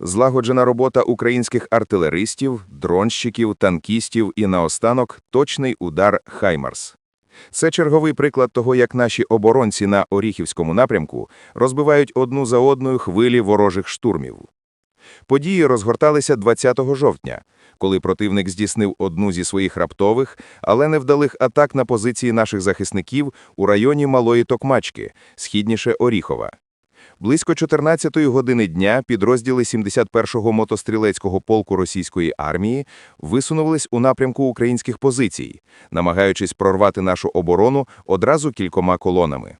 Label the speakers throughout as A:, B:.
A: Злагоджена робота українських артилеристів, дронщиків, танкістів і наостанок точний удар «Хаймарс». Це черговий приклад того, як наші оборонці на Оріхівському напрямку розбивають одну за одною хвилі ворожих штурмів. Події розгорталися 20 жовтня, коли противник здійснив одну зі своїх раптових, але невдалих атак на позиції наших захисників у районі Малої Токмачки, східніше Оріхова. Близько 14-ї години дня підрозділи 71-го мотострілецького полку російської армії висунулись у напрямку українських позицій, намагаючись прорвати нашу оборону одразу кількома колонами.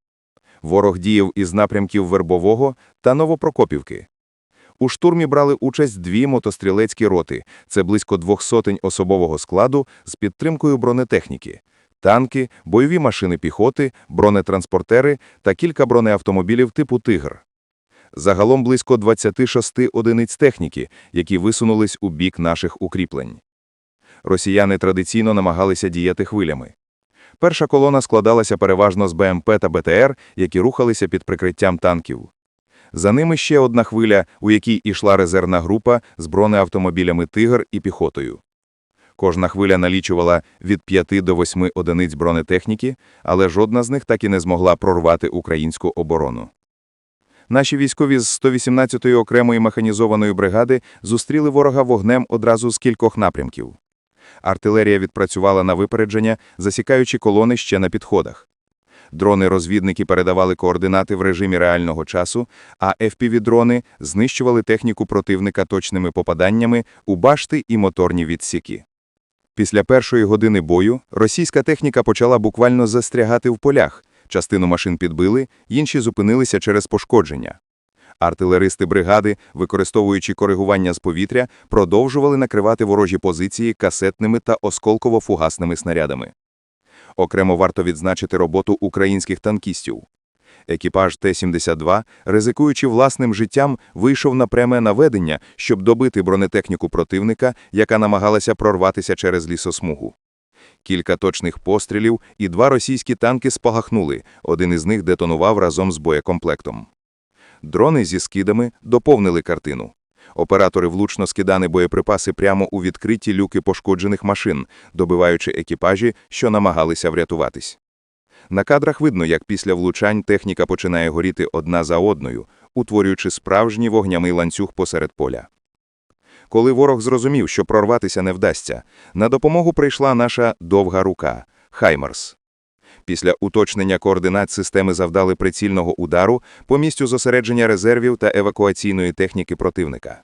A: Ворог діяв із напрямків Вербового та Новопрокопівки. У штурмі брали участь дві мотострілецькі роти, це близько двох сотень особового складу з підтримкою бронетехніки, танки, бойові машини піхоти, бронетранспортери та кілька бронеавтомобілів типу «Тигр». Загалом близько 26 одиниць техніки, які висунулись у бік наших укріплень. Росіяни традиційно намагалися діяти хвилями. Перша колона складалася переважно з БМП та БТР, які рухалися під прикриттям танків. За ними ще одна хвиля, у якій ішла резервна група з бронеавтомобілями «Тигр» і піхотою. Кожна хвиля налічувала від 5 до 8 одиниць бронетехніки, але жодна з них так і не змогла прорвати українську оборону. Наші військові з 118-ї окремої механізованої бригади зустріли ворога вогнем одразу з кількох напрямків. Артилерія відпрацювала на випередження, засікаючи колони ще на підходах. Дрони-розвідники передавали координати в режимі реального часу, а FPV-дрони знищували техніку противника точними попаданнями у башти і моторні відсіки. Після першої години бою російська техніка почала буквально застрягати в полях, частину машин підбили, інші зупинилися через пошкодження. Артилеристи бригади, використовуючи коригування з повітря, продовжували накривати ворожі позиції касетними та осколково-фугасними снарядами. Окремо варто відзначити роботу українських танкістів. Екіпаж Т-72, ризикуючи власним життям, вийшов на пряме наведення, щоб добити бронетехніку противника, яка намагалася прорватися через лісосмугу. Кілька точних пострілів і два російські танки спалахнули, один із них детонував разом з боєкомплектом. Дрони зі скидами доповнили картину. Оператори влучно скидали боєприпаси прямо у відкриті люки пошкоджених машин, добиваючи екіпажі, що намагалися врятуватись. На кадрах видно, як після влучань техніка починає горіти одна за одною, утворюючи справжній вогняний ланцюг посеред поля. Коли ворог зрозумів, що прорватися не вдасться, на допомогу прийшла наша довга рука – «Хаймарс». Після уточнення координат системи завдали прицільного удару по місцю зосередження резервів та евакуаційної техніки противника.